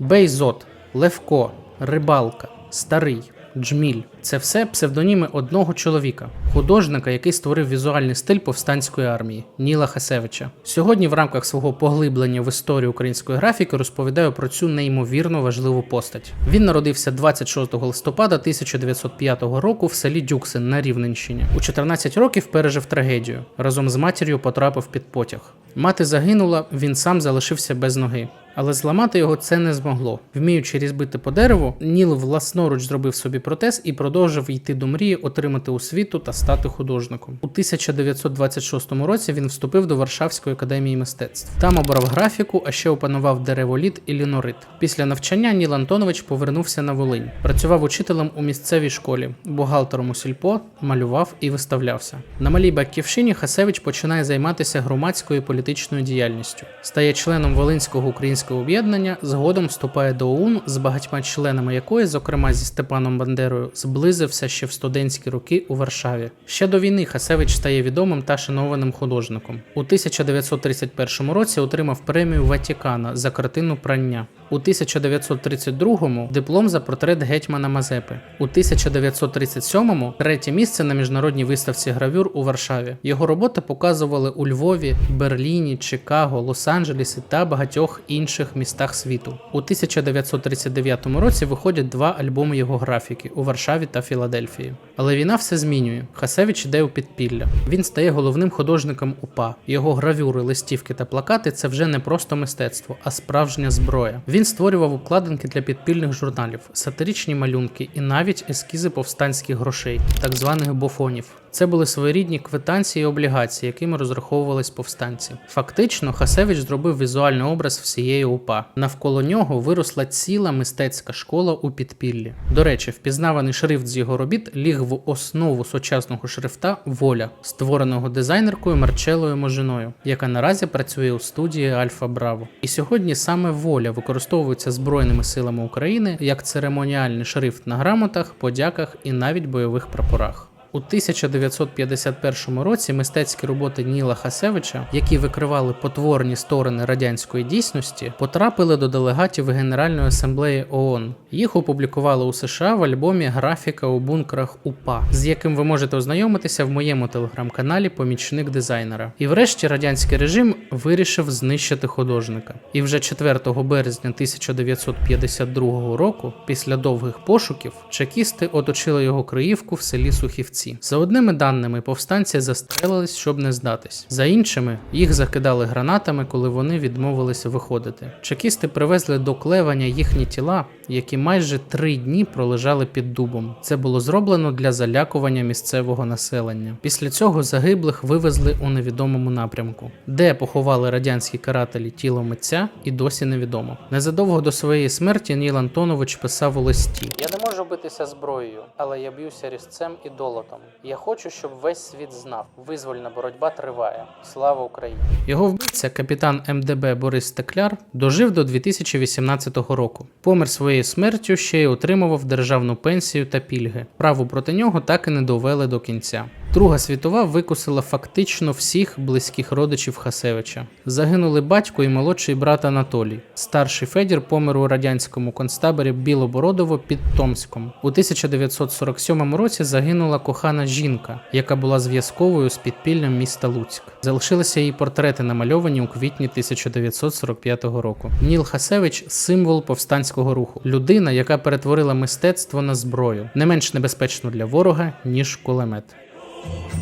Бейзот, Левко, Рибалка, Старий, Джміль це все псевдоніми одного чоловіка, художника, який створив візуальний стиль повстанської армії Ніла Хасевича. Сьогодні, в рамках свого поглиблення в історію української графіки, розповідаю про цю неймовірно важливу постать. Він народився 26 листопада 1905 року в селі Дюксин на Рівненщині. У 14 років пережив трагедію. Разом з матір'ю потрапив під потяг. Мати загинула, він сам залишився без ноги. Але зламати його це не змогло. Вміючи різбити по дереву, Ніл власноруч зробив собі протез і продовжив йти до мрії отримати освіту та стати художником. У 1926 році він вступив до Варшавської академії мистецтв. Там обрав графіку, а ще опанував дереволіт і лінорит. Після навчання Ніл Антонович повернувся на Волинь. Працював учителем у місцевій школі, бухгалтером у сільпо, малював і виставлявся. На малій батьківщині Хасевич починає займатися громадською і політичною діяльністю, стає членом Волинського українського об'єднання, згодом вступає до ОУН, з багатьма членами якої, зокрема зі Степаном Бандерою, зблизився ще в студентські роки у Варшаві. Ще до війни Хасевич стає відомим та шанованим художником. У 1931 році отримав премію Ватікана за картину Прання. У 1932-му диплом за портрет гетьмана Мазепи. У 1937-му третє місце на міжнародній виставці гравюр у Варшаві. Його роботи показували у Львові, Берліні, Чикаго, Лос-Анджелесі та багатьох інших містах світу. У 1939 році виходять два альбоми його графіки у Варшаві та Філадельфії. Але війна все змінює. Хасевич іде у підпілля. Він стає головним художником УПА. Його гравюри, листівки та плакати це вже не просто мистецтво, а справжня зброя. Він створював укладинки для підпільних журналів, сатиричні малюнки і навіть ескізи повстанських грошей, так званих бофонів. Це були своєрідні квитанції і облігації, якими розраховувались повстанці. Фактично, Хасевич зробив візуальний образ всієї УПА. Навколо нього виросла ціла мистецька школа у підпіллі. До речі, впізнаваний шрифт з його робіт ліг в основу сучасного шрифта Воля, створеного дизайнеркою Марчелою Можиною, яка наразі працює у студії Альфа Браво. І сьогодні саме воля використовується Збройними силами України як церемоніальний шрифт на грамотах, подяках і навіть бойових прапорах. У 1951 році мистецькі роботи Ніла Хасевича, які викривали потворні сторони радянської дійсності, потрапили до делегатів Генеральної асамблеї ООН. Їх опублікували у США в альбомі Графіка у бункерах УПА, з яким ви можете ознайомитися в моєму телеграм-каналі Помічник дизайнера. І врешті радянський режим вирішив знищити художника. І вже 4 березня 1952 року, після довгих пошуків, чекісти оточили його Криївку в селі Сухівці. За одними даними, повстанці застрелились, щоб не здатись. За іншими, їх закидали гранатами, коли вони відмовилися виходити. Чекісти привезли до клевання їхні тіла, які майже три дні пролежали під дубом. Це було зроблено для залякування місцевого населення. Після цього загиблих вивезли у невідомому напрямку, де поховали радянські карателі тіло митця, і досі невідомо. Незадовго до своєї смерті Ніл Антонович писав у листі: Я не можу битися зброєю, але я б'юся різцем і долотом. Я хочу, щоб весь світ знав. Визвольна боротьба триває. Слава Україні! Його вбивця, капітан МДБ Борис Стекляр, дожив до 2018 року. Помер своєю смертю ще й отримував державну пенсію та пільги. Право проти нього так і не довели до кінця. Друга світова викусила фактично всіх близьких родичів Хасевича. Загинули батько і молодший брат Анатолій. Старший Федір помер у радянському концтаборі Білобородово під Томськом. У 1947 році загинула кохана жінка, яка була зв'язковою з підпіллям міста Луцьк. Залишилися її портрети, намальовані у квітні 1945 року. Ніл Хасевич символ повстанського руху, людина, яка перетворила мистецтво на зброю, не менш небезпечну для ворога ніж кулемет. Oh.